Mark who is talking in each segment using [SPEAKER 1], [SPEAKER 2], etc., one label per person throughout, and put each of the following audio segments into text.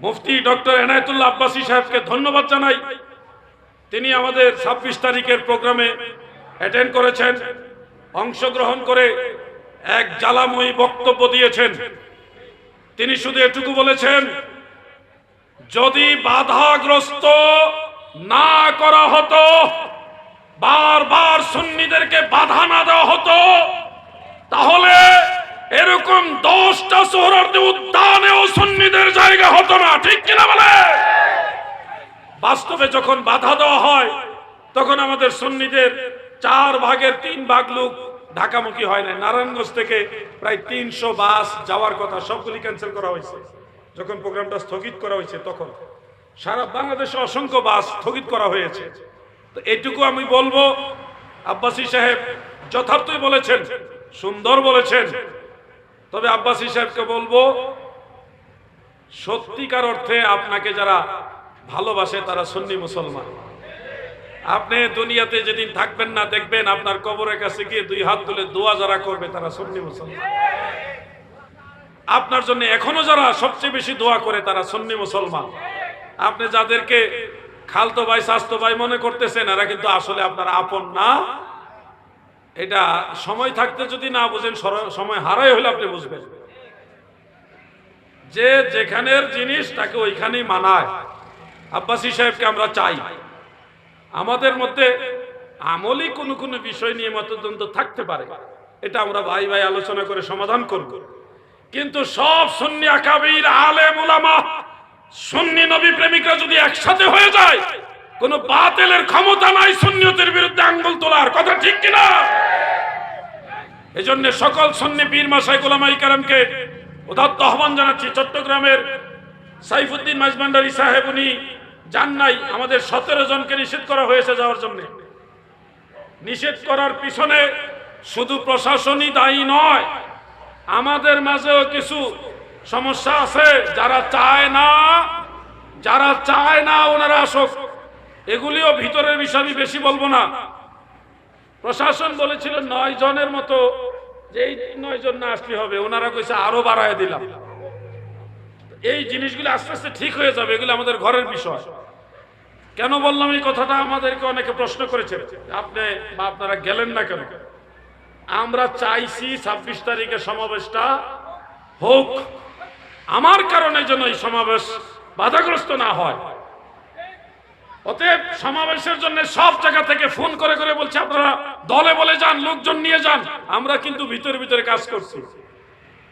[SPEAKER 1] মুফতি doctor Enayetullah Abbasi সাহেবকে ধন্যবাদ জানাই। তিনি আমাদের ছাব্বিশ তারিখের প্রোগ্রামে অ্যাটেন্ড করেছেন, অংশগ্রহণ করে এক জ্বালাময়ী বক্তব্য দিয়েছেন। তিনি শুধু এটুকু বলেছেন, যদি বাধাগ্রস্ত না করা হতো, বারবার সুন্নিদেরকে বাধা না দেওয়া হতো, তাহলে এরকম দশটা সোহরার্দি উদ্যানেও বাস্তবে যখন বাধা দেওয়া হয়, তখন আমাদের সন্নিদের চার ভাগের তিন ভাগ লোক ঢাকামুখী হয় না। নারায়ণগঞ্জ থেকে প্রায় তিনশো বাস যাওয়ার কথা সবগুলি ক্যান্সেল করা হয়েছে। যখন প্রোগ্রামটা স্থগিত করা হয়েছে তখন। সারা বাংলাদেশে অসংখ্য বাস স্থগিত করা হয়েছে। তো এটুকু আমি বলব, আব্বাসী সাহেব যথার্থই বলেছেন, সুন্দর বলেছেন। তবে আব্বাসী সাহেবকে বলব, সত্যিকার অর্থে আপনাকে যারা ভালোবাসে তারা সন্নি মুসলমান। আপনি দুনিয়াতে যেদিন থাকবেন না, দেখবেন আপনার কবরের কাছে গিয়ে দুই হাত তুলে দোয়া যারা করবে, তারা সুন্নি মুসলমান। আপনার জন্য এখনও যারা সবচেয়ে বেশি দোয়া করে, তারা সন্নি মুসলমান। আপনি যাদেরকে খালতো ভাই, স্বাস্থ্য ভাই মনে করতেছেন, এরা কিন্তু আসলে আপনার আপন না। এটা সময় থাকতে যদি না বুঝেন সময় হারাই হলে আপনি বুঝবেন। যে যেখানের জিনিস তাকে ওইখানেই মানায়। আব্বাসী সাহেবকে আমরা চাই। আমাদের মধ্যে আমলি কোনো কোনো বিষয় নিয়ে মতদ্বন্দ্ব থাকতে পারে। এটা আমরা ভাই ভাই আলোচনা করে সমাধান করব। কিন্তু সব সুন্নি আকাবির, আলেম ওলামা সুন্নি নবী প্রেমিকরা যদি একসাথে হয়ে যায়, কোন বাতিলের ক্ষমতা নাই সুন্নিয়তের বিরুদ্ধে আঙ্গুল তোলার। কথা ঠিক কিনা? এজন্য সকল সুন্নি পীর মাসাই গোলামাই কারামকে উদাত্ত আহ্বান জানাচ্ছি। চট্টগ্রামের সাইফুদ্দিন মাইজমান্ডারি সাহেব, উনি যান নাই, আমাদের সতেরো জনকে নিষেধ করা হয়েছে যাওয়ার জন্য। নিষেধ করার পিছনে শুধু প্রশাসনই দায়ী নয়, আমাদের মাঝেও কিছু সমস্যা আছে, যারা চায় না, যারা চায় না ওনারা আসুক, এগুলিও ভিতরের বিষয় আমি বেশি বলব না। প্রশাসন বলেছিল নয় জনের মতো যে এই নয় জন না আসলে হবে, ওনারা কইছে আরও বাড়ায় দিলাম। এই জিনিসগুলো আস্তে আস্তে ঠিক হয়ে যাবে, এগুলো আমাদের ঘরের বিষয়। কেন বললাম এই কথাটা? আমাদেরকে অনেকে প্রশ্ন করেছে। আপনি বা আপনারা গেলেন না কেন? আমরা চাইছি ছাব্বিশ তারিখে সমাবেশটা হোক। আমার কারণে যেন এই সমাবেশ বাধাগ্রস্ত না হয়। অতএব সমাবেশের জন্য সব জায়গা থেকে ফোন করে করে বলছে, আপনারা দলে বলে যান, লোকজন নিয়ে যান। আমরা কিন্তু ভিতরে ভিতরে কাজ করছি।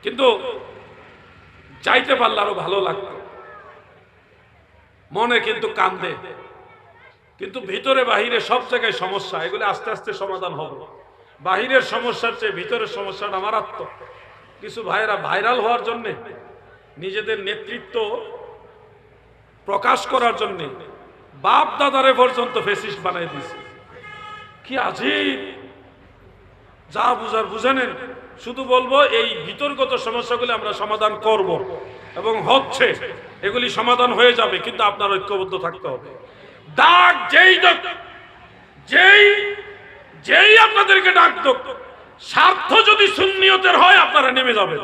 [SPEAKER 1] কিন্তু যাইতে পারলে আরও ভালো লাগতো। মনে কিন্তু কান্দে। কিন্তু ভিতরে বাহিরে সব জায়গায় সমস্যা, এগুলো আস্তে আস্তে সমাধান হবে। বাহিরের সমস্যার চেয়ে ভিতরের সমস্যাটা মারাত্মক। কিছু ভাইরা ভাইরাল হওয়ার জন্যে, নিজেদের নেতৃত্ব প্রকাশ করার জন্যে বাপ দাদারে পর্যন্ত ফেসিস্ট বানাই দিয়েছে। কি আজীব যা বুঝার বুঝে নেন শুধু বলব, এই বিতর্কত সমস্যাগুলি আমরা সমাধান করব এবং হচ্ছে, এগুলি সমাধান হয়ে যাবে, কিন্তু আপনার ঐক্যবদ্ধ থাকতে হবে। ডাক যেই যেই যেই আপনাদেরকে ডাক স্বার্থ যদি শূন্যতের হয়, আপনারা নেমে যাবেন।